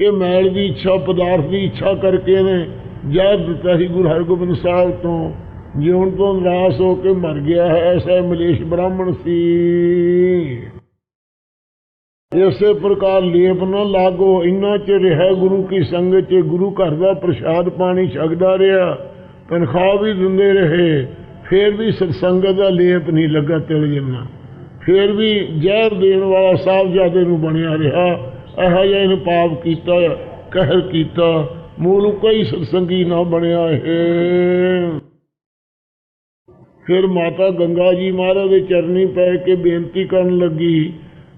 ਇਹ ਮੈਲ ਦੀ ਇੱਛਾ, ਪਦਾਰਥ ਦੀ ਇੱਛਾ ਕਰਕੇ ਨੇ ਜ਼ਹਿਰ ਦਿੱਤਾ ਸੀ ਗੁਰੂ ਹਰਗੋਬਿੰਦ ਸਾਹਿਬ ਤੋਂ। ਜਿਉਣ ਤੋਂ ਨਿਰਾਸ਼ ਹੋ ਕੇ ਮਰ ਗਿਆ ਹੈ, ਐਸਾ ਮਲੇਸ਼ ਬ੍ਰਾਹਮਣ ਸੀ। ਇਸੇ ਪ੍ਰਕਾਰ ਲੇਪ ਨਾ ਲਾਗੋ, ਇੰਨਾ ਚ ਰਿਹਾ ਗੁਰੂ ਕੀ ਸੰਗਤ ਚ, ਗੁਰੂ ਘਰ ਦਾ ਪ੍ਰਸ਼ਾਦ ਪਾਣੀ ਛਕਦਾ ਰਿਹਾ, ਤਨਖਾਹ ਵੀ ਦਿੰਦੇ ਰਹੇ, ਫੇਰ ਵੀ ਸਤਸੰਗਤ ਦਾ ਲੇਪ ਨਹੀਂ ਲੱਗਾ ਤਿਲ ਜਿੰਨਾ। ਫੇਰ ਵੀ ਜ਼ਹਿਰ ਦੇਣ ਵਾਲਾ ਸਾਹਿਬਜ਼ਾਦੇ ਨੂੰ ਬਣਿਆ ਰਿਹਾ। ਇਹੋ ਜਿਹਾ ਇਹਨੂੰ ਪਾਪ ਕੀਤਾ ਕਹਿਰ ਕੀਤਾ। ਮੂਲ ਕੋਈ ਸਤਸੰਗੀ ਨਾ ਬਣਿਆ ਇਹ। ਫਿਰ ਮਾਤਾ ਗੰਗਾ ਜੀ ਮਹਾਰਾਜ ਦੇ ਚਰਨੀ ਪੈ ਕੇ ਬੇਨਤੀ ਕਰਨ ਲੱਗੀ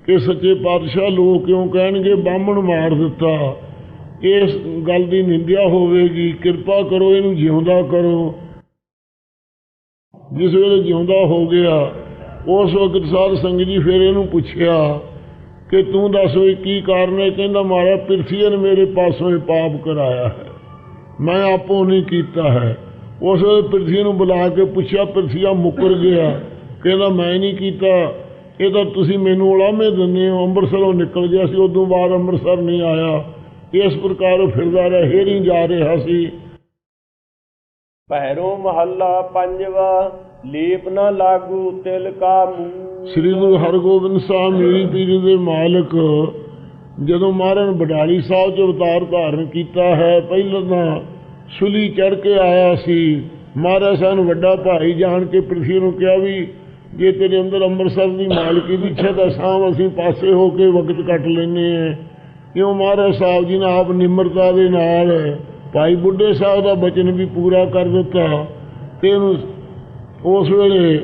ਕਿ ਸੱਚੇ ਪਾਤਸ਼ਾਹ ਲੋਕ ਕਿਉਂ ਕਹਿਣਗੇ, ਬਾਹਮਣ ਮਾਰ ਦਿੱਤਾ। ਇਸ ਗੱਲ ਦੀ ਨਿੰਦਿਆ ਹੋਵੇਗੀ, ਕਿਰਪਾ ਕਰੋ, ਇਹਨੂੰ ਜਿਉਂਦਾ ਕਰੋ। ਜਿਸ ਵੇਲੇ ਜਿਉਂਦਾ ਹੋ ਗਿਆ, ਉਸ ਵਕਤ ਸਾਧ ਸੰਗਤ ਜੀ ਫਿਰ ਇਹਨੂੰ ਪੁੱਛਿਆ ਕਿ ਤੂੰ ਦੱਸ ਵੀ ਕੀ ਕਾਰਨ ਹੈ? ਕਹਿੰਦਾ ਮਾਰਾ ਪਿਰਥੀਏ ਨੇ ਮੇਰੇ ਪਾਸੋਂ ਇਹ ਪਾਪ ਕਰਾਇਆ ਹੈ। ਮੈਂ ਆਪੋ ਨਹੀਂ ਕੀਤਾ ਹੈ। ਉਸ ਪਿਰਥੀ ਨੂੰ ਬੁਲਾ ਕੇ ਪੁੱਛਿਆ, ਪਿਰਥੀਆ, ਮੁੱਕਰ ਗਿਆ? ਕਹਿੰਦਾ, ਮੈਂ ਨਹੀਂ ਕੀਤਾ। ਇਹ ਤਾਂ ਤੁਸੀਂ ਮੈਨੂੰ ਉਲਾਮੇ ਦਿੰਦੇ ਹੋ। ਅੰਮ੍ਰਿਤਸਰੋਂ ਨਿਕਲ ਗਿਆ ਸੀ। ਉਦੋਂ ਬਾਅਦ ਅੰਮ੍ਰਿਤਸਰ ਨਹੀਂ ਆਇਆ। ਇਸ ਪ੍ਰਕਾਰ ਉਹ ਫਿਰਦਾ ਰਿਹਾ। ਹੇਰੀ ਜਾ ਰਿਹਾ ਸੀ। ਪਹਿਰੋ ਮਹੱਲਾ ਪੰਜਵਾ। ਲੀਪ ਨਾ ਲਾਗੂ, ਤਿਲ ਕਾ ਸ੍ਰੀ ਗੁਰੂ ਹਰਗੋਬਿੰਦ ਸਾਹਿਬ ਮੇਰੀ ਪੀਰੀ ਦੇ ਮਾਲਕ, ਜਦੋਂ ਮਹਾਰਾਜ ਬਡਾਲੀ ਸਾਹਿਬ ਚ ਅਵਤਾਰ ਧਾਰਨ ਕੀਤਾ ਹੈ, ਪਹਿਲਾਂ ਤਾਂ ਸੁਲੀ ਚੜ ਕੇ ਆਇਆ ਸੀ। ਮਹਾਰਾਜ ਸਾਨੂੰ ਵੱਡਾ ਭਾਈ ਜਾਣ ਕੇ ਪ੍ਰਿਥੀ ਨੂੰ ਕਿਹਾ ਵੀ, ਜੇ ਤੇਰੇ ਅੰਦਰ ਅੰਮ੍ਰਿਤਸਰ ਦੀ ਮਾਲਕੀ ਦੀ ਇੱਛਾ ਤਾਂ ਸਾਂਭ ਅਸੀਂ ਪਾਸੇ ਹੋ ਕੇ ਵਕਤ ਕੱਟ ਲੈਨੇ ਆ ਕਿਉਂ ਮਹਾਰਾਜ ਸਾਹਿਬ ਜੀ ਨੇ ਆਪ ਨਿਮਰਤਾ ਦੇ ਨਾਲ ਭਾਈ ਬੁੱਢੇ ਸਾਹਿਬ ਦਾ ਬਚਨ ਵੀ ਪੂਰਾ ਕਰ ਦਿੱਤਾ। ਤੇ ਉਸ ਵੇਲੇ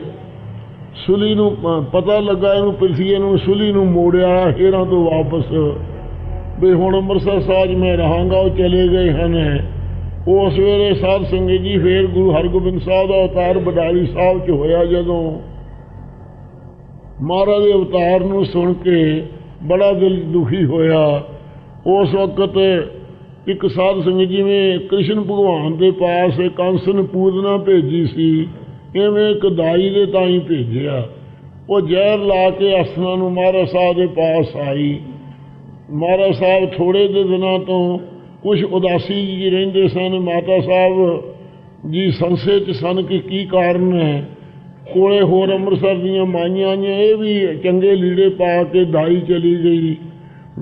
ਸੁਲੀ ਨੂੰ ਪਤਾ ਲੱਗਾ ਇਹਨੂੰ ਪਿਰਥੀਏ ਨੂੰ ਸੁਲੀ ਨੂੰ ਮੋੜਿਆ, ਹੇਰਾਂ ਤੋਂ ਵਾਪਸ। ਵੀ ਹੁਣ ਅੰਮ੍ਰਿਤਸਰ ਸਾਜ ਮੈਂ ਰਹਾਂਗਾ, ਉਹ ਚਲੇ ਗਏ ਹਨ। ਉਸ ਵੇਲੇ ਸਾਧ ਸੰਗਤ ਜੀ ਫੇਰ ਗੁਰੂ ਹਰਗੋਬਿੰਦ ਸਾਹਿਬ ਦਾ ਅਵਤਾਰ ਬਡਾਲੀ ਸਾਹਿਬ ਚ ਹੋਇਆ ਜਦੋਂ ਮਹਾਰਾਜ ਦੇ ਅਵਤਾਰ ਨੂੰ ਸੁਣ ਕੇ ਬੜਾ ਦਿਲ ਦੁਖੀ ਹੋਇਆ। ਉਸ ਵਕਤ ਇੱਕ ਸਾਧ ਸੰਗਤ ਨੇ ਕ੍ਰਿਸ਼ਨ ਭਗਵਾਨ ਦੇ ਪਾਸ ਕੰਸਨ ਪੂਰਨਾ ਭੇਜੀ ਸੀ। ਇਵੇਂ ਇੱਕ ਦਾਈ ਦੇ ਤਾਈ ਭੇਜਿਆ? ਉਹ ਜ਼ਹਿਰ ਲਾ ਕੇ ਅਸਨਾ ਨੂੰ ਮਹਾਰਾਜ ਸਾਹਿਬ ਦੇ ਪਾਸ ਆਈ। ਮਹਾਰਾਜ ਸਾਹਿਬ ਥੋੜੇ ਦੇ ਦਿਨਾਂ ਤੋਂ ਕੁਝ ਉਦਾਸੀ ਜੀ ਰਹਿੰਦੇ ਸਨ। ਮਾਤਾ ਸਾਹਿਬ ਜੀ ਸੰਸੇ ਚ ਸਨ ਕਿ ਕੀ ਕਾਰਨ ਹੈ? ਕੋਲੇ ਹੋਰ ਅੰਮ੍ਰਿਤਸਰ ਦੀਆਂ ਮਾਈਆਂ ਆਈਆਂ, ਇਹ ਵੀ ਚੰਗੇ ਲੀੜੇ ਪਾ ਕੇ ਦਾਈ ਚਲੀ ਗਈ।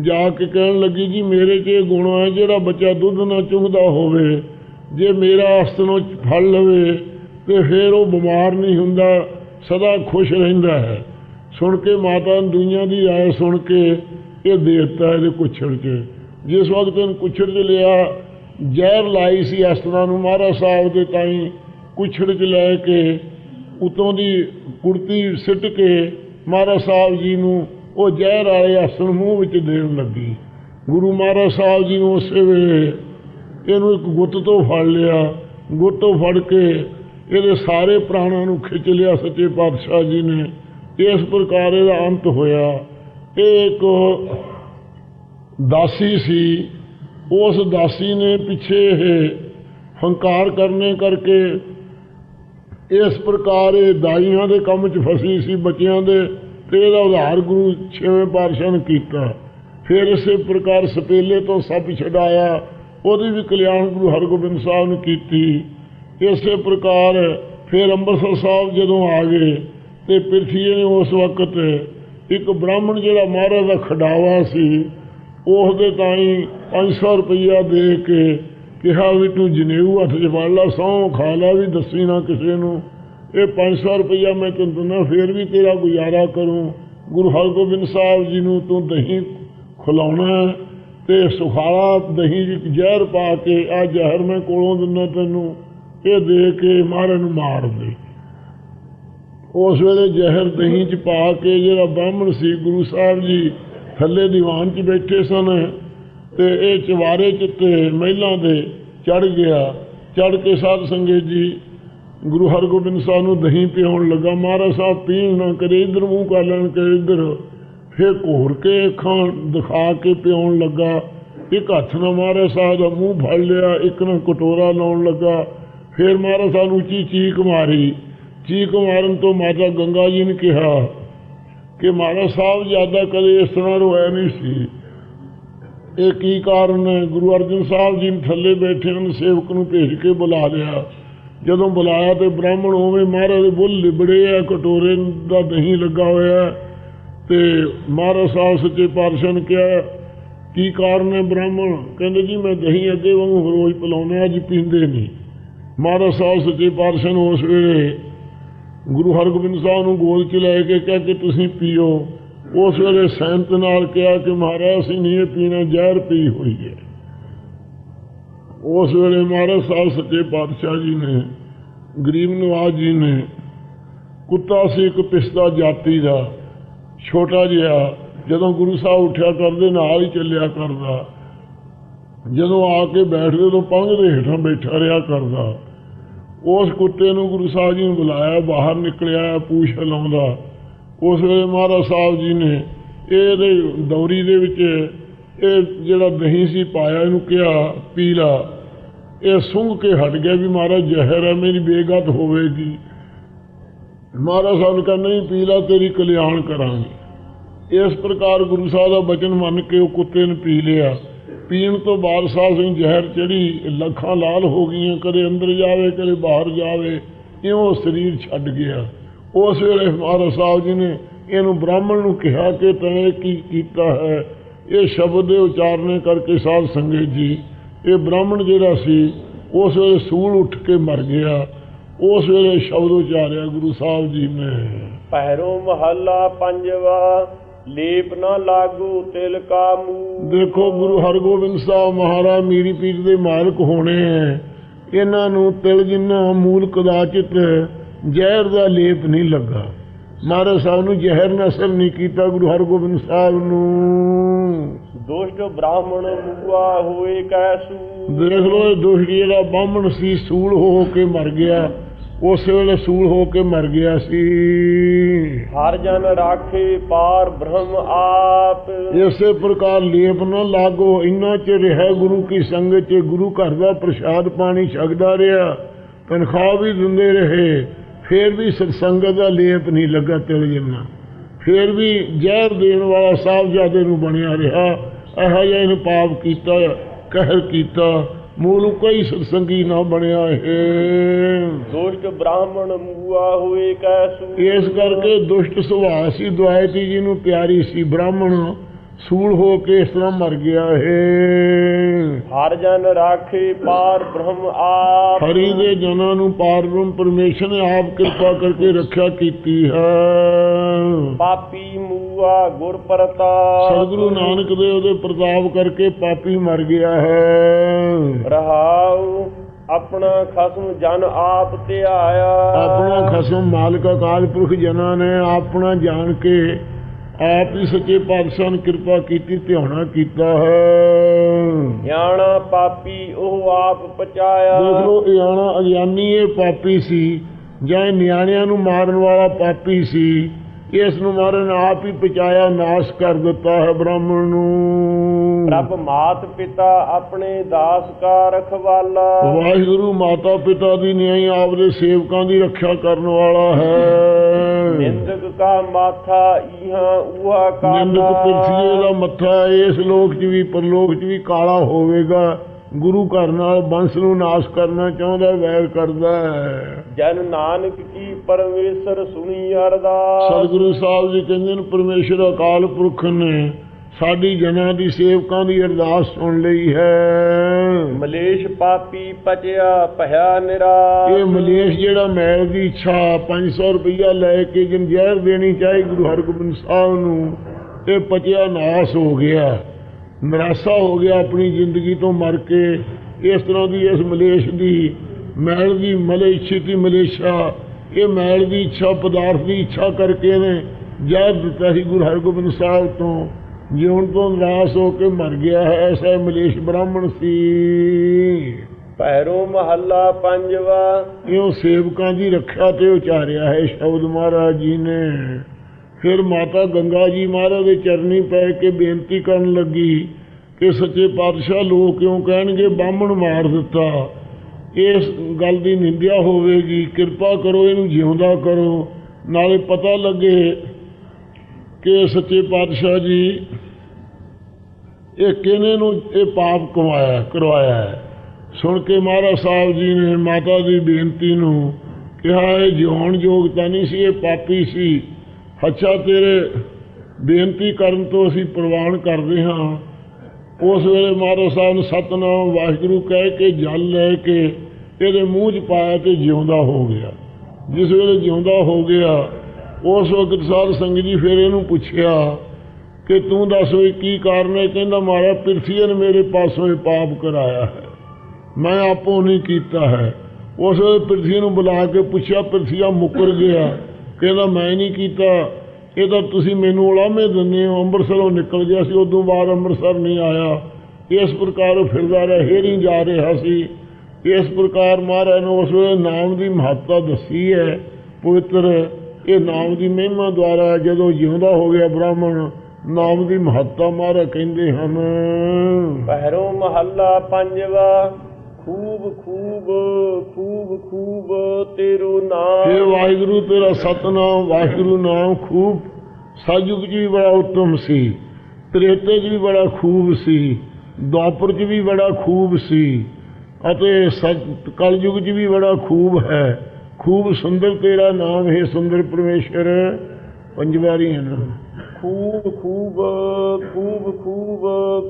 ਜਾ ਕੇ ਕਹਿਣ ਲੱਗੀ, ਜੀ ਮੇਰੇ 'ਚ ਇਹ ਗੁਣ ਹੈ ਜਿਹੜਾ ਬੱਚਾ ਦੁੱਧ ਨਾ ਚੁੰਘਦਾ ਹੋਵੇ, ਜੇ ਮੇਰਾ ਅਸਤਨੋਂ ਫੜ ਲਵੇ ਤੇ ਫਿਰ ਉਹ ਬਿਮਾਰ ਨਹੀਂ ਹੁੰਦਾ, ਸਦਾ ਖੁਸ਼ ਰਹਿੰਦਾ ਹੈ। ਸੁਣ ਕੇ ਮਾਤਾ ਨੇ ਦੁਨੀਆ ਦੀ ਰਾਏ ਸੁਣ ਕੇ ਇਹ ਦੇ ਦਿੱਤਾ ਇਹਦੇ ਕੁੱਛੜ 'ਚ, ਜਿਸ ਵਕਤ ਇਹਨੂੰ ਕੁੱਛੜ 'ਚ ਲਿਆ, ਜ਼ਹਿਰ ਲਾਈ ਸੀ ਇਸ ਤਰ੍ਹਾਂ ਨੂੰ ਮਹਾਰਾਜ ਸਾਹਿਬ ਦੇ ਤਾਈਂ ਕੁੱਛੜ 'ਚ ਲੈ ਕੇ, ਉਤੋਂ ਦੀ ਕੁੜਤੀ ਸਿੱਟ ਕੇ ਮਹਾਰਾਜ ਸਾਹਿਬ ਜੀ ਨੂੰ ਉਹ ਜ਼ਹਿਰ ਵਾਲੇ ਆਸਣ ਮੂੰਹ ਵਿੱਚ ਦੇਣ ਲੱਗੀ। ਗੁਰੂ ਮਹਾਰਾਜ ਸਾਹਿਬ ਜੀ ਨੂੰ ਉਸੇ ਵੇਲੇ ਇਹਨੂੰ ਇੱਕ ਗੁੱਤ ਤੋਂ ਫੜ ਲਿਆ। ਗੁੱਤ ਤੋਂ ਫੜ ਕੇ ਇਹਦੇ ਸਾਰੇ ਪ੍ਰਾਣਾਂ ਨੂੰ ਖਿੱਚ ਲਿਆ ਸੱਚੇ ਪਾਤਸ਼ਾਹ ਜੀ ਨੇ। ਇਸ ਪ੍ਰਕਾਰ ਇਹਦਾ ਅੰਤ ਹੋਇਆ। ਇਹ ਇੱਕ ਦਾਸੀ ਸੀ। ਉਸ ਦਾਸੀ ਨੇ ਪਿੱਛੇ ਇਹ ਹੰਕਾਰ ਕਰਨੇ ਕਰਕੇ ਇਸ ਪ੍ਰਕਾਰ ਇਹ ਦਾਈਆਂ ਦੇ ਕੰਮ 'ਚ ਫਸੀ ਸੀ, ਬੱਚਿਆਂ ਦੇ, ਤੇ ਇਹਦਾ ਉਧਾਰ ਗੁਰੂ ਛੇਵੇਂ ਪਾਤਸ਼ਾਹ ਨੇ ਕੀਤਾ। ਫਿਰ ਇਸੇ ਪ੍ਰਕਾਰ ਸਪੇਲੇ ਤੋਂ ਸੱਪ ਛਡਾਇਆ। ਉਹਦੀ ਵੀ ਕਲਿਆਣ ਗੁਰੂ ਹਰਗੋਬਿੰਦ ਸਾਹਿਬ ਨੇ ਕੀਤੀ। ਇਸੇ ਪ੍ਰਕਾਰ ਫਿਰ ਅੰਮ੍ਰਿਤਸਰ ਸਾਹਿਬ ਜਦੋਂ ਆ ਗਏ ਤੇ ਪਿਰਥੀਏ ਨੇ ਉਸ ਵਕਤ ਇੱਕ ਬ੍ਰਾਹਮਣ ਜਿਹੜਾ ਮਹਾਰਾਜ ਦਾ ਖਡਾਵਾ ਸੀ, ਉਸ ਦੇ ਤਾਈਂ 500 ਰੁਪਈਆ ਦੇ ਕੇ ਕਿਹਾ ਵੀ ਤੂੰ ਜਨੇਊ ਹੱਥ 'ਚ ਫੜ ਲਾ, ਸਹੁੰ ਖਾ ਲਾ ਵੀ, ਦੱਸੀ ਨਾ ਕਿਸੇ ਨੂੰ। ਇਹ 500 ਰੁਪਈਆ ਮੈਂ ਤੈਨੂੰ ਦਿੰਦਾ, ਫੇਰ ਵੀ ਤੇਰਾ ਗੁਜ਼ਾਰਾ ਕਰੂੰ। ਗੁਰੂ ਹਰਗੋਬਿੰਦ ਸਾਹਿਬ ਜੀ ਨੂੰ ਤੂੰ ਦਹੀਂ ਖਿਲਾਉਣਾ ਹੈ ਤੇ ਸੁਖਾਲਾ ਦਹੀਂ ਵਿੱਚ ਜ਼ਹਿਰ ਪਾ ਕੇ ਆ ਜ਼ਹਿਰ ਮੈਂ ਕੋਲੋਂ ਦਿੰਦਾ ਤੈਨੂੰ। ਇਹ ਦੇ ਕੇ ਮਹਾਰਾਜ ਨੂੰ ਮਾਰਦੇ ਉਸ ਵੇਲੇ ਜ਼ਹਿਰ ਦਹੀਂ ਚ ਪਾ ਕੇ ਜਿਹੜਾ ਬਾਹਮਣ ਸੀ, ਗੁਰੂ ਸਾਹਿਬ ਜੀ ਥੱਲੇ ਦੀਵਾਨ 'ਚ ਬੈਠੇ ਸਨ ਤੇ ਇਹ ਚਵਾਰੇ 'ਚ ਮਹਿਲਾਂ ਦੇ ਚੜ ਗਿਆ। ਚੜ ਕੇ ਸਾਧ ਸੰਗਤ ਜੀ ਗੁਰੂ ਹਰਗੋਬਿੰਦ ਸਾਹਿਬ ਨੂੰ ਦਹੀਂ ਪਿਆਉਣ ਲੱਗਾ। ਮਹਾਰਾਜ ਸਾਹਿਬ ਪੀਣ ਨਾ ਕਰੇ, ਇਧਰ ਮੂੰਹ ਕਰ ਲੈਣ ਕਰੇ, ਇਧਰ ਫਿਰ ਘੋਰ ਕੇ ਅੱਖਾਂ ਦਿਖਾ ਕੇ ਪਿਆਉਣ ਲੱਗਾ। ਇੱਕ ਹੱਥ ਨਾਲ ਮਹਾਰਾਜ ਸਾਹਿਬ ਦਾ ਮੂੰਹ ਫੜ ਲਿਆ, ਇੱਕ ਨਾਲ ਕਟੋਰਾ ਲਾਉਣ ਲੱਗਾ। ਫਿਰ ਮਹਾਰਾਜ ਸਾਹਿਬ ਨੂੰ ਉੱਚੀ ਚੀਕ ਮਾਰੀ। ਚੀਕ ਮਾਰਨ ਤੋਂ ਮਾਤਾ ਗੰਗਾ ਜੀ ਨੇ ਕਿਹਾ ਕਿ ਮਹਾਰਾਜ ਸਾਹਿਬ ਜ਼ਿਆਦਾ ਕਦੇ ਇਸ ਤਰ੍ਹਾਂ ਰੋਇਆ ਨਹੀਂ ਸੀ। ਇਹ ਕੀ ਕਾਰਨ ਹੈ? ਗੁਰੂ ਅਰਜਨ ਸਾਹਿਬ ਜੀ ਨੇ ਥੱਲੇ ਬੈਠੇ ਹਨ ਸੇਵਕ ਨੂੰ ਭੇਜ ਕੇ ਬੁਲਾ ਲਿਆ। ਜਦੋਂ ਬੁਲਾਇਆ ਤੇ ਬ੍ਰਾਹਮਣ ਉਵੇਂ ਮਹਾਰਾਜ ਦੇ ਬੁੱਲ ਲਿਬੜੇ ਆ, ਕਟੋਰੇ ਦਾ ਦਹੀਂ ਲੱਗਾ ਹੋਇਆ। ਹੈ ਤੇ ਮਹਾਰਾਜ ਸਾਹਿਬ ਸੱਚੇ ਪਾਤਸ਼ਾਹ ਨੇ ਕਿਹਾ, ਕੀ ਕਾਰਨ ਹੈ ਬ੍ਰਾਹਮਣ? ਕਹਿੰਦੇ, ਜੀ ਮੈਂ ਦਹੀਂ ਅੱਗੇ ਵਾਂਗੂ ਰੋਜ਼ ਪਿਲਾਉਂਦਾ, ਅੱਜ ਪੀਂਦੇ ਨਹੀਂ। ਮਹਾਰਾਜ ਸਾਹਿਬ ਸੱਚੇ ਪਾਤਸ਼ਾਹ ਨੂੰ ਉਸ ਵੇਲੇ ਗੁਰੂ ਹਰਗੋਬਿੰਦ ਸਾਹਿਬ ਨੂੰ ਗੋਦ 'ਚ ਲੈ ਕੇ ਕਿਹਾ ਕਿ ਤੁਸੀਂ ਪੀਓ। ਉਸ ਵੇਲੇ ਸੈਂਤ ਨਾਲ ਕਿਹਾ ਕਿ ਮਹਾਰਾਜ, ਅਸੀਂ ਨਹੀਂ ਇਹ ਪੀਣਾ, ਜ਼ਹਿਰ ਪੀ ਹੋਈ ਹੈ। ਉਸ ਵੇਲੇ ਮਹਾਰਾਜ ਸਾਹਿਬ ਸੱਚੇ ਪਾਤਸ਼ਾਹ ਜੀ ਨੇ, ਗਰੀਬ ਨਵਾਜ ਜੀ ਨੇ, ਕੁੱਤਾ ਸੀ, ਇੱਕ ਪਿਸਤਾ ਜਾਤੀ ਦਾ, ਛੋਟਾ ਜਿਹਾ, ਜਦੋਂ ਗੁਰੂ ਸਾਹਿਬ ਉੱਠਿਆ ਕਰਦੇ ਨਾਲ ਹੀ ਚੱਲਿਆ ਕਰਦਾ ਜਦੋਂ ਆ ਕੇ ਬੈਠਦੇ ਤੋਂ ਪੰਗ ਦੇ ਹੇਠਾਂ ਬੈਠਾ ਰਿਹਾ ਕਰਦਾ। ਉਸ ਕੁੱਤੇ ਨੂੰ ਗੁਰੂ ਸਾਹਿਬ ਜੀ ਨੇ ਬੁਲਾਇਆ, ਬਾਹਰ ਨਿਕਲਿਆ, ਪੂਛ ਹਿਲਾਉਂਦਾ ਉਸ ਵੇਲੇ ਮਹਾਰਾਜ ਸਾਹਿਬ ਜੀ ਨੇ ਇਹਦੇ ਦੌਰੀ ਦੇ ਵਿੱਚ ਇਹ ਜਿਹੜਾ ਦਹੀਂ ਸੀ ਪਾਇਆ, ਇਹਨੂੰ ਕਿਹਾ, ਪੀ ਲਾ। ਇਹ ਸੁੰਘ ਕੇ ਹਟ ਗਿਆ ਵੀ ਮਹਾਰਾਜ ਜ਼ਹਿਰ ਹੈ, ਮੇਰੀ ਬੇਗਤ ਹੋਵੇਗੀ। ਮਹਾਰਾਜ ਸਾਹਿਬ ਨੇ ਕਿਹਾ, ਨਹੀਂ ਪੀ ਲਾ, ਤੇਰੀ ਕਲਿਆਣ ਕਰਾਂਗੇ। ਇਸ ਪ੍ਰਕਾਰ ਗੁਰੂ ਸਾਹਿਬ ਦਾ ਬਚਨ ਮੰਨ ਕੇ ਉਹ ਕੁੱਤੇ ਨੇ ਪੀ ਲਿਆ। ਪੀਣ ਤੋਂ ਬਾਅਦ ਸਾਹ ਸਿੰਘ ਜ਼ਹਿਰ ਚੜੀ, ਲੱਖਾਂ ਲਾਲ ਹੋ ਗਈਆਂ, ਕਦੇ ਅੰਦਰ ਜਾਵੇ, ਕਦੇ ਬਾਹਰ ਜਾਵੇ, ਇਉਂ ਸਰੀਰ ਛੱਡ ਗਿਆ। ਉਸ ਵੇਲੇ ਮਹਾਰਾਜ ਸਾਹਿਬ ਜੀ ਨੇ ਇਹਨੂੰ ਬ੍ਰਾਹਮਣ ਨੂੰ ਕਿਹਾ ਕਿ ਤੈਂ ਕੀ ਕੀਤਾ ਹੈ? ਇਹ ਸ਼ਬਦ ਦੇ ਉਚਾਰਨੇ ਕਰਕੇ ਸਾਧ ਸੰਗਤ ਜੀ, ਇਹ ਬ੍ਰਾਹਮਣ ਜਿਹੜਾ ਸੀ, ਉਸ ਵੇਲੇ ਸੂਲ ਉੱਠ ਕੇ ਮਰ ਗਿਆ। ਉਸ ਵੇਲੇ ਸ਼ਬਦ ਉਚਾਰਿਆ ਗੁਰੂ ਸਾਹਿਬ ਜੀ ਨੇ। ਪਹਿਰੋ ਮਹੱਲਾ ਪੰਜਵਾ। ਲੀਪ ਨਾ ਲਾਗੂ ਤਿਲ ਕਾ ਮੂਲ ਦੇਖੋ ਗੁਰੂ ਹਰਗੋਬਿੰਦ ਸਾਹਿਬ ਮਹਾਰਾਜ ਮੀਰੀ ਪੀਰ ਦੇ ਮਾਲਕ ਹੋਣੇ ਹੈ ਇਹਨਾਂ ਨੂੰ ਤਿਲ ਜਿੰਨਾ ਮੂਲ ਕਦਾਚਿਤ ਜ਼ਹਿਰ ਦਾ ਲੇਪ ਨਹੀਂ ਲੱਗਾ। ਮਹਾਰਾਜ ਸਾਹਿਬ ਨੂੰ ਜ਼ਹਿਰ ਨੇ ਅਸਰ ਨਹੀਂ ਕੀਤਾ ਗੁਰੂ ਹਰਗੋਬਿੰਦ ਸਾਹਿਬ ਨੂੰ। ਦੁਸ਼ਟ ਬ੍ਰਾਹਮਣ ਮੁਆ ਹੋਏ ਕੈਸੂ ਦੇਖ ਲਓ ਇਹ ਦੁਸ਼ਟ ਜਿਹੜਾ ਬਾਹਮਣ ਸੀ ਸੂਲ ਹੋ ਕੇ ਮਰ ਗਿਆ। ਉਸੇ ਵੇਲੇ ਸੂਲ ਹੋ ਕੇ ਮਰ ਗਿਆ ਸੀ। ਹਰ ਜਨ ਰਾਖੇ ਪਾਰ ਬ੍ਰਹਮ ਆਪ। ਇਸੇ ਪ੍ਰਕਾਰ ਲੇਪ ਨਾ ਲਾਗੋ ਇੰਨਾ ਚਿਰ ਰਿਹਾ ਗੁਰੂ ਕੀ ਸੰਗਤ ਚ ਗੁਰੂ ਘਰ ਦਾ ਪ੍ਰਸ਼ਾਦ ਪਾਣੀ ਛਕਦਾ ਰਿਹਾ ਤਨਖਾਹ ਵੀ ਦਿੰਦੇ ਰਹੇ ਫੇਰ ਵੀ ਸਤਸੰਗਤ ਦਾ ਲੇਪ ਨਹੀਂ ਲੱਗਾ ਤਿਲ ਜਿੰਨਾ। ਫੇਰ ਵੀ ਜ਼ਹਿਰ ਦੇਣ ਵਾਲਾ ਸਾਹਿਬਜ਼ਾਦੇ ਨੂੰ ਬਣਿਆ ਰਿਹਾ ਇਹੋ ਜਿਹਾ ਇਹਨੂੰ ਪਾਪ ਕੀਤਾ ਕਹਿਰ ਕੀਤਾ ਮੂਲ ਕੋਈ ਸਤਸੰਗੀ ਨਾ ਬਣਿਆ ਇਹ। ਦੁਸ਼ਟ ਬ੍ਰਾਹਮਣ ਮੁਆ ਹੋਏ ਕੈਸੂ ਇਸ ਕਰਕੇ ਦੁਸ਼ਟ ਸੁਭਾਅ ਸੀ ਦੁਆਇਤੀ ਜੀ ਨੂੰ ਪਿਆਰੀ ਸੀ ਬ੍ਰਾਹਮਣ। ਸੂਲ ਹੋ ਕੇ ਇਸ ਤਰ੍ਹਾਂ ਮਰ ਗਿਆ ਹੈ। ਹਰ ਜਨ ਰਾਖੇ ਪਾਰ ਬ੍ਰਹਮ ਆਪ। ਹਰੀ ਦੇ ਜਨਾਂ ਨੂੰ ਪਾਰਬ੍ਰਹਮ ਪਰਮੇਸ਼ਰ ਨੇ ਆਪ ਕਿਰਪਾ ਕਰਕੇ ਰੱਖਿਆ ਕੀਤੀ ਹੈ। ਪਾਪੀ ਮੂਆ ਗੁਰ ਪ੍ਰਤਾਪ। ਸਤਿਗੁਰੂ ਨਾਨਕ ਦੇ ਉਹਦੇ ਪ੍ਰਤਾਪ ਕਰਕੇ ਪਾਪੀ ਮਰ ਗਿਆ ਹੈ। ਰਹਾਉ ਆਪਣਾ ਖਸਮ ਜਨ ਆਪ ਧਿਆਇਆ। ਆਪਣਾ ਖਸਮ ਮਾਲਕ ਅਕਾਲ ਪੁਰਖ ਜਨਾਂ ਨੇ ਆਪਣਾ ਜਾਣ ਕੇ ਆਪ ਹੀ ਸੱਚੇ ਪਾਤਸ਼ਾਹ ਨੇ ਕਿਰਪਾ ਕੀਤੀ ਧਿਆਉਣਾ ਕੀਤਾ ਹੈ। ਜਾਣਾ ਪਾਪੀ ਉਹ ਆਪ ਪਚਾਇਆ। ਦੇਖ ਲਓ ਇਆਣਾ ਅਗਿਆਨੀ ਇਹ ਪਾਪੀ ਸੀ ਜਾਂ ਨਿਆਣਿਆਂ ਨੂੰ ਮਾਰਨ ਵਾਲਾ ਪਾਪੀ ਸੀ। ਇਸ ਨੂੰ ਮਾਰਨ ਆਪ ਹੀ ਪਚਾਇਆ ਨਾਸ਼ ਕਰ ਦਿੱਤਾ ਹੈ ਬ੍ਰਾਹਮਣ ਨੂੰ। ਪ੍ਰਭ ਮਾਤ ਪਿਤਾ ਆਪਣੇ ਦਾਸ ਕਾ ਰਖਵਾਲਾ। ਵਾਹਿਗੁਰੂ ਮਾਤਾ ਪਿਤਾ ਦੀ ਨਿਆਈ ਆਪਦੇ ਸੇਵਕਾਂ ਦੀ ਰੱਖਿਆ ਕਰਨ ਵਾਲਾ ਹੈ। ਨਿੰਦਕ ਕਾ ਮਾਥਾ ਇਹਾਂ ਉਹਾ ਨਿੰਦਕ ਪਿਰਥੀਏ ਕਾਲਾ ਦਾ ਮੱਥਾ ਇਸ ਲੋਕ 'ਚ ਵੀ ਪਰਲੋਕ 'ਚ ਵੀ ਕਾਲਾ ਹੋਵੇਗਾ। ਗੁਰੂ ਘਰ ਨਾਲ ਬੰਸ ਨੂੰ ਨਾਸ਼ ਕਰਨਾ ਚਾਹੁੰਦਾ ਵੈਰ ਕਰਦਾ ਹੈ। ਜਨ ਨਾਨਕ ਕੀ ਪਰਮੇਸ਼ਰ ਸੁਣੀ ਅਰਦਾਸ। ਸਤਿਗੁਰੂ ਸਾਹਿਬ ਜੀ ਕਹਿੰਦੇ ਨੇ ਪਰਮੇਸ਼ਰ ਅਕਾਲ ਪੁਰਖ ਨੇ ਸਾਡੀ ਜਨਾਂ ਦੀ ਸੇਵਕਾਂ ਦੀ ਅਰਦਾਸ ਸੁਣ ਲਈ ਹੈ। ਮਲੇਸ਼ ਪਾਪੀ ਪਚਿਆ ਭਇਆ ਨਿਰਾਸ਼। ਇਹ ਮਲੇਸ਼ ਜਿਹੜਾ ਮੈਲ ਦੀ ਇੱਛਾ 500 ਰੁਪਈਆ ਲੈ ਕੇ ਜਿਨ ਜ਼ਹਿਰ ਦੇਣੀ ਚਾਹੀ ਗੁਰੂ ਹਰਗੋਬਿੰਦ ਸਾਹਿਬ ਨੂੰ ਇਹ ਪਚਿਆ ਨਾਸ ਹੋ ਗਿਆ। ਨਿਰਾਸ਼ਾ ਹੋ ਗਿਆ ਆਪਣੀ ਜ਼ਿੰਦਗੀ ਤੋਂ ਮਰ ਕੇ ਇਸ ਤਰ੍ਹਾਂ ਦੀ ਇਸ ਮਲੇਸ਼ ਦੀ ਮੈਲ ਦੀ ਮਲੇਛਿਤੀ ਮਲੇਸ਼ਾ ਇਹ ਮੈਲ ਦੀ ਇੱਛਾ ਪਦਾਰਥ ਦੀ ਇੱਛਾ ਕਰਕੇ ਨੇ ਜ਼ਹਿਰ ਦਿੱਤਾ ਸੀ ਗੁਰੂ ਹਰਗੋਬਿੰਦ ਸਾਹਿਬ ਤੋਂ। ਜਿਉਣ ਤੋਂ ਨਿਰਾਸ਼ ਹੋ ਕੇ ਮਰ ਗਿਆ ਹੈ ਐਸਾ ਮਲੇਸ਼ ਬ੍ਰਾਹਮਣ ਸੀ। ਪੈਰੋ ਮਹੱਲਾ ਪੰਜਵਾ। ਇਉਂ ਸੇਵਕਾਂ ਦੀ ਰੱਖਿਆ ਤੇ ਉਚਾਰਿਆ ਹੈ ਸ਼ਬਦ ਮਹਾਰਾਜ ਜੀ ਨੇ। ਫਿਰ ਮਾਤਾ ਗੰਗਾ ਜੀ ਮਹਾਰਾਜ ਦੇ ਚਰਨੀ ਪੈ ਕੇ ਬੇਨਤੀ ਕਰਨ ਲੱਗੀ ਕਿ ਸੱਚੇ ਪਾਤਸ਼ਾਹ ਲੋਕ ਕਿਉਂ ਕਹਿਣਗੇ ਬਾਹਮਣ ਮਾਰ ਦਿੱਤਾ। ਇਸ ਗੱਲ ਦੀ ਨਿੰਦਿਆ ਹੋਵੇਗੀ, ਕਿਰਪਾ ਕਰੋ, ਇਹਨੂੰ ਜਿਉਂਦਾ ਕਰੋ। ਨਾਲੇ ਪਤਾ ਲੱਗੇ ਕਿ ਸੱਚੇ ਪਾਤਸ਼ਾਹ ਜੀ, ਇਹ ਕਿਹਨੇ ਨੂੰ ਇਹ ਪਾਪ ਕਮਾਇਆ, ਕਰਵਾਇਆ ਹੈ? ਸੁਣ ਕੇ ਮਹਾਰਾਜ ਸਾਹਿਬ ਜੀ ਨੇ ਮਾਤਾ ਦੀ ਬੇਨਤੀ ਨੂੰ ਕਿਹਾ, ਇਹ ਜਿਉਣ ਯੋਗ ਤਾਂ ਨਹੀਂ ਸੀ, ਇਹ ਪਾਪੀ ਸੀ। ਅੱਛਾ, ਤੇਰੇ ਬੇਨਤੀ ਕਰਨ ਤੋਂ ਅਸੀਂ ਪ੍ਰਵਾਨ ਕਰਦੇ ਹਾਂ। ਉਸ ਵੇਲੇ ਮਹਾਰਾਜ ਸਾਹਿਬ ਨੇ ਸਤਨਾਮ ਵਾਹਿਗੁਰੂ ਕਹਿ ਕੇ, ਜਲ ਲੈ ਕੇ ਇਹਦੇ ਮੂੰਹ 'ਚ ਪਾਇਆ ਤੇ ਜਿਉਂਦਾ ਹੋ ਗਿਆ। ਜਿਸ ਵੇਲੇ ਜਿਉਂਦਾ ਹੋ ਗਿਆ, ਉਸ ਵਕਤ ਸਾਧ ਸੰਗਤ ਜੀ ਫਿਰ ਇਹਨੂੰ ਪੁੱਛਿਆ ਕਿ ਤੂੰ ਦੱਸ ਵੀ ਕੀ ਕਾਰਨ ਹੈ? ਕਹਿੰਦਾ ਮਾਰਾ ਪਿਰਥੀ ਨੇ ਮੇਰੇ ਪਾਸੋਂ ਇਹ ਪਾਪ ਕਰਾਇਆ ਹੈ। ਮੈਂ ਆਪੋ ਨਹੀਂ ਕੀਤਾ ਹੈ। ਉਸ ਵੇਲੇ ਪਿਰਥੀ ਨੂੰ ਬੁਲਾ ਕੇ ਪੁੱਛਿਆ, ਪਿਰਥੀਆ ਮੁੱਕਰ ਗਿਆ। ਕਹਿੰਦਾ, ਮੈਂ ਨਹੀਂ ਕੀਤਾ। ਇਹ ਤਾਂ ਤੁਸੀਂ ਮੈਨੂੰ ਉਲਾਮੇ ਦਿੰਦੇ ਹੋ। ਅੰਮ੍ਰਿਤਸਰੋਂ ਨਿਕਲ ਗਿਆ ਸੀ। ਉਦੋਂ ਬਾਅਦ ਅੰਮ੍ਰਿਤਸਰ ਨਹੀਂ ਆਇਆ। ਇਸ ਪ੍ਰਕਾਰ ਉਹ ਫਿਰਦਾ ਰਿਹਾ। ਹੀ ਜਾ ਰਿਹਾ ਸੀ। ਇਸ ਪ੍ਰਕਾਰ ਮਹਾਰਾਜ ਨੇ ਉਸ ਵੇਲੇ ਨਾਮ ਦੀ ਮਹੱਤਤਾ ਦੱਸੀ ਹੈ ਪਵਿੱਤਰ। ਇਹ ਨਾਮ ਦੀ ਮਹਿਮਾ ਦੁਆਰਾ ਜਦੋਂ ਜਿਉਂਦਾ ਹੋ ਗਿਆ ਬ੍ਰਾਹਮਣ ਨਾਮ ਦੀ ਮਹੱਤਤਾ ਮਹਾਰਾਜ ਕਹਿੰਦੇ ਹਨ। ਪਹਿਰੋ ਮਹੱਲਾ ਪੰਜਵਾ ਖੂਬ ਖੂਬ ਖੂਬ ਖੂਬ ਤੇਰੋ ਇਹ ਨਾਮ ਵਾਹਿਗੁਰੂ ਤੇਰਾ ਸਤਨਾਮ ਵਾਹਿਗੁਰੂ ਨਾਮ ਖੂਬ। ਸਾਜੁਗ ਵੀ ਬੜਾ ਉੱਤਮ ਸੀ ਤ੍ਰੇਤੇ ਵੀ ਬੜਾ ਖੂਬ ਸੀ ਦੁਆਪਰ 'ਚ ਵੀ ਬੜਾ ਖੂਬ ਸੀ। ਅਤੇ ਸਤ ਕਲਯੁਗ 'ਚ ਵੀ ਬੜਾ ਖੂਬ ਹੈ। ਖੂਬ ਸੁੰਦਰ ਤੇਰਾ ਨਾਮ ਹੈ ਸੁੰਦਰ ਪਰਮੇਸ਼ਰ। ਪੰਜ ਵਾਰੀ ਹੈ ਨਾ ਖੂਬ ਖੂਬ ਖੂਬ ਖੂਬ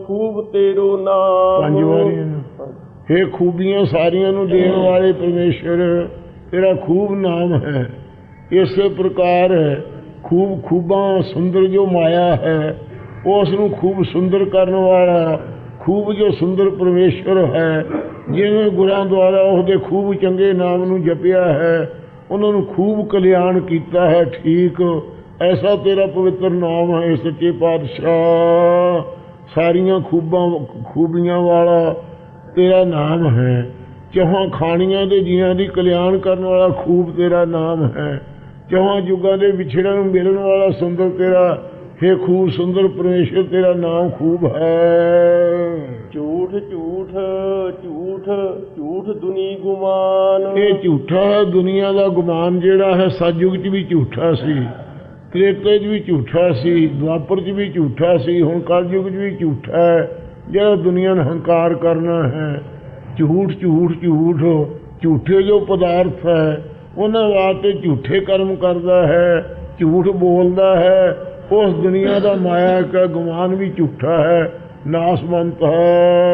ਖੂਬ ਤੇਰੋ ਨਾਮ। ਪੰਜ ਵਾਰੀ ਹੈ ਨਾ ਇਹ ਖੂਬੀਆਂ ਸਾਰੀਆਂ ਨੂੰ ਦੇਣ ਵਾਲੇ ਪਰਮੇਸ਼ਰ ਤੇਰਾ ਖੂਬ ਨਾਮ ਹੈ। ਇਸੇ ਪ੍ਰਕਾਰ ਖੂਬ ਖੂਬਾਂ ਸੁੰਦਰ ਜੋ ਮਾਇਆ ਹੈ ਉਸ ਨੂੰ ਖੂਬ ਸੁੰਦਰ ਕਰਨ ਵਾਲਾ ਖੂਬ ਜੋ ਸੁੰਦਰ ਪਰਮੇਸ਼ਰ ਹੈ, ਜਿਵੇਂ ਗੁਰਾਂ ਦੁਆਰਾ ਉਹਦੇ ਖੂਬ ਚੰਗੇ ਨਾਮ ਨੂੰ ਜਪਿਆ ਹੈ, ਉਹਨਾਂ ਨੂੰ ਖੂਬ ਕਲਿਆਣ ਕੀਤਾ ਹੈ, ਠੀਕ। ਐਸਾ ਤੇਰਾ ਪਵਿੱਤਰ ਨਾਮ ਹੈ, ਸੱਚੇ ਪਾਤਸ਼ਾਹ। ਸਾਰੀਆਂ ਖੂਬਾਂ, ਖੂਬੀਆਂ ਵਾਲਾ ਤੇਰਾ ਨਾਮ ਹੈ। ਚੌਹਾਂ ਖਾਣੀਆਂ ਦੇ ਜੀਆਂ ਦੀ ਕਲਿਆਣ ਕਰਨ ਵਾਲਾ ਖੂਬ ਤੇਰਾ ਨਾਮ ਹੈ। ਚਹਾਂ ਯੁੱਗਾਂ ਦੇ ਵਿਛੜਿਆਂ ਨੂੰ ਮਿਲਣ ਵਾਲਾ ਸੁੰਦਰ ਤੇਰਾ ਹੈ ਖੂਬ ਸੁੰਦਰ ਪਰਮੇਸ਼ਰ ਤੇਰਾ ਨਾਮ ਖੂਬ ਹੈ। ਝੂਠ ਝੂਠ ਝੂਠ ਝੂਠ ਦੁਨੀ ਗੁਮਾਨ। ਇਹ ਝੂਠਾ ਹੈ ਦੁਨੀਆ ਦਾ ਗੁਮਾਨ ਜਿਹੜਾ ਹੈ ਸਤਯੁਗ 'ਚ ਵੀ ਝੂਠਾ ਸੀ ਤ੍ਰੇਤੇ 'ਚ ਵੀ ਝੂਠਾ ਸੀ ਦੁਆਪਰ 'ਚ ਵੀ ਝੂਠਾ ਸੀ ਹੁਣ ਕਲਯੁਗ 'ਚ ਵੀ ਝੂਠਾ ਹੈ। ਜਿਹੜਾ ਦੁਨੀਆ ਨੂੰ ਹੰਕਾਰ ਕਰਨਾ ਹੈ ਝੂਠ ਝੂਠ ਝੂਠ ਝੂਠੇ ਜੋ ਪਦਾਰਥ ਹੈ ਉਹਨਾਂ ਵਾਸਤੇ ਝੂਠੇ ਕਰਮ ਕਰਦਾ ਹੈ ਝੂਠ ਬੋਲਦਾ ਹੈ ਉਸ ਦੁਨੀਆ ਦਾ ਮਾਇਆ ਦਾ ਗੁਮਾਨ ਵੀ ਝੂਠਾ ਹੈ ਨਾਸਮੰਤ ਹੈ।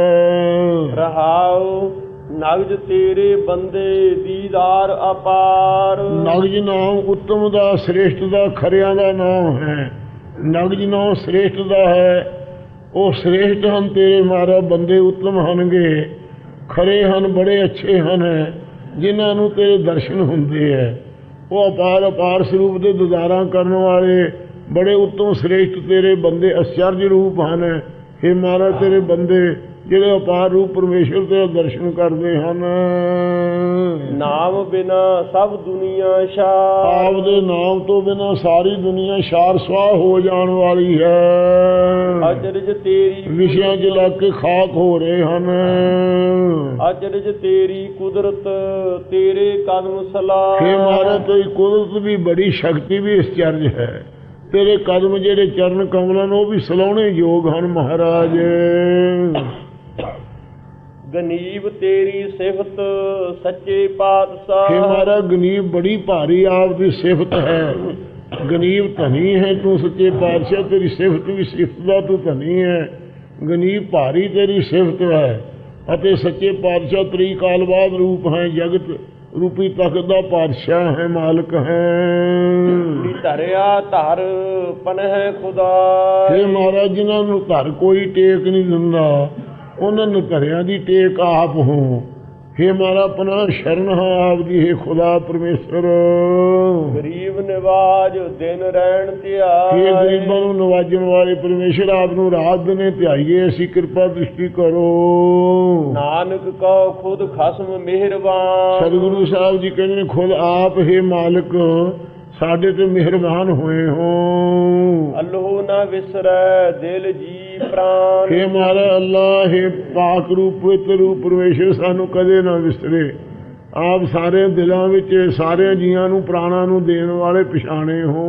ਰਹਾਉ ਨਗਜ ਤੇਰੇ ਬੰਦੇ ਦੀਦਾਰ ਅਪਾਰ। ਨਗਜ ਨਾਮ ਉੱਤਮ ਦਾ ਸ੍ਰੇਸ਼ਟ ਦਾ ਖਰਿਆਂ ਦਾ ਨਾਮ ਹੈ। ਨਗਜ ਨਾਮ ਸ੍ਰੇਸ਼ਟ ਦਾ ਹੈ। ਉਹ ਸ੍ਰੇਸ਼ਟ ਹਨ ਤੇਰੇ ਮਾਰਾ ਬੰਦੇ ਉੱਤਮ ਹਨਗੇ। ਖਰੇ ਹਨ ਬੜੇ ਅੱਛੇ ਹਨ ਜਿਨ੍ਹਾਂ ਨੂੰ ਤੇਰੇ ਦਰਸ਼ਨ ਹੁੰਦੇ ਹੈ। ਉਹ ਅਪਾਰ ਅਪਾਰ ਸਰੂਪ ਦੇ ਦੁਦਾਰਾ ਕਰਨ ਵਾਲੇ ਬੜੇ ਉੱਤਮ ਸ੍ਰੇਸ਼ਟ ਤੇਰੇ ਬੰਦੇ ਅਚਰਜ ਰੂਪ ਹਨ। हे ਮਹਾਰਾਜ ਤੇਰੇ ਬੰਦੇ ਜਿਹੜੇ ਅਪਾਰ ਰੂਪ ਪਰਮੇਸ਼ਰ ਤੇਰਾ ਦਰਸ਼ਨ ਕਰਦੇ ਹਨ। ਨਾਮ ਬਿਨਾ ਸਭ ਦੁਨੀਆ ਸ਼ਾ ਆਪ ਦੇ ਨਾਮ ਤੋਂ ਬਿਨਾ ਸਾਰੀ ਦੁਨੀਆ ਸ਼ਾਰ ਸਵਾਹ ਹੋ ਜਾਣ ਵਾਲੀ ਹੈ। ਅਚਰਜ ਤੇਰੀ ਵਿਸ਼ਿਆਂ 'ਚ ਲੱਗ ਕੇ ਖਾਕ ਹੋ ਰਹੇ ਹਨ। ਅਚਰਜ ਤੇਰੀ ਕੁਦਰਤ ਤੇਰੇ ਕਦਮ ਸਲਾਹ। हे ਮਹਾਰਾਜ ਤੇਰੀ ਕੁਦਰਤ ਵੀ ਬੜੀ ਸ਼ਕਤੀ ਵੀ ਇਸ ਚਰਜ ਹੈ। ਤੇਰੇ ਕਦਮ ਜਿਹੜੇ ਚਰਨ ਕਮਲਾਂ ਨੂੰ ਉਹ ਵੀ ਸਲਾਉਣੇ ਯੋਗ ਹਨ ਮਹਾਰਾਜ। ਗਨੀਬ ਤੇਰੀ ਸਿਫਤ ਸੱਚੇ ਪਾਤਸ਼ਾਹ। ਮਹਾਰਾਜ ਗਨੀਬ ਬੜੀ ਭਾਰੀ ਆਪ ਦੀ ਸਿਫਤ ਹੈ। ਗਨੀਬ ਧਨੀ ਹੈ ਤੂੰ ਸੱਚੇ ਪਾਤਸ਼ਾਹ ਤੇਰੀ ਸਿਫਤ ਵੀ ਸਿਫਤ ਦਾ ਤੂੰ ਧਨੀ ਹੈ। ਗਨੀਬ ਭਾਰੀ ਤੇਰੀ ਸਿਫਤ ਹੈ ਅਤੇ ਸੱਚੇ ਪਾਤਸ਼ਾਹ ਤਰੀ ਕਾਲ ਬਾਦ ਰੂਪ ਹੈ ਜਗਤ। ਰੂਪੀ ਤਖਤ ਦਾ ਪਾਤਸ਼ਾਹ ਹੈ ਮਾਲਕ ਹੈ। ਧਰਿਆ ਧਰ ਪਨਹਿ ਖੁਦਾ। ਇਹ ਮਹਾਰਾਜ ਜਿਨ੍ਹਾਂ ਨੂੰ ਧਰ ਕੋਈ ਟੇਕ ਨਹੀਂ ਦਿੰਦਾ ਉਹਨਾਂ ਨੂੰ ਧਰਿਆਂ ਦੀ ਟੇਕ ਆਪ ਹੋ। हे ਮਾਰਾ ਆਪਣਾ ਸ਼ਰਨ ਹਾਂ ਆਪ ਦੀ ਹੈ ਖੁਦਾ ਪਰਮੇਸ਼ਰ। ਗਰੀਬ ਨਿਵਾਜ ਦਿਨ ਰਹਿਣ ਇਹ ਧਿਆਏ ਗਰੀਬਾਂ ਨੂੰ ਨਵਾਜਣ ਵਾਲੇ ਪਰਮੇਸ਼ਰ ਆਪ ਨੂੰ ਰਾਤ ਦਿਨੇ ਧਿਆਈਏ ਅਸੀਂ ਕਿਰਪਾ ਦ੍ਰਿਸ਼ਟੀ ਕਰੋ। ਨਾਨਕ ਕਉ ਖੁਦ ਖਸਮ ਮਿਹਰਬਾਨ। ਸਤਿਗੁਰੂ ਸਾਹਿਬ ਜੀ ਕਹਿੰਦੇ ਨੇ ਖੁਦ ਆਪ ਹੈ ਮਾਲਕ ਸਾਡੇ ਤੇ ਮਿਹਰਬਾਨ ਹੋਏ ਹੋ। ਅੱਲਹੁ ਨਾ ਵਿਸਰੈ ਦਿਲ ਜੀ ਪ੍ਰਾਨ। हे ਮਾਰਾ ਅੱਲਾ ਹੈ ਪਾਕ ਰੂਪ, ਪਵਿੱਤਰ ਰੂਪ, ਪਰਮੇਸ਼ਰ ਸਾਨੂੰ ਕਦੇ ਨਾ ਵਿਸਰੇ ਆਪ ਸਾਰੇ ਦਿਲਾਂ ਵਿੱਚ ਸਾਰੇ ਜੀਆਂ ਨੂੰ, ਪ੍ਰਾਣਾਂ ਨੂੰ ਦੇਣ ਵਾਲੇ ਪਛਾਣੇ ਹੋ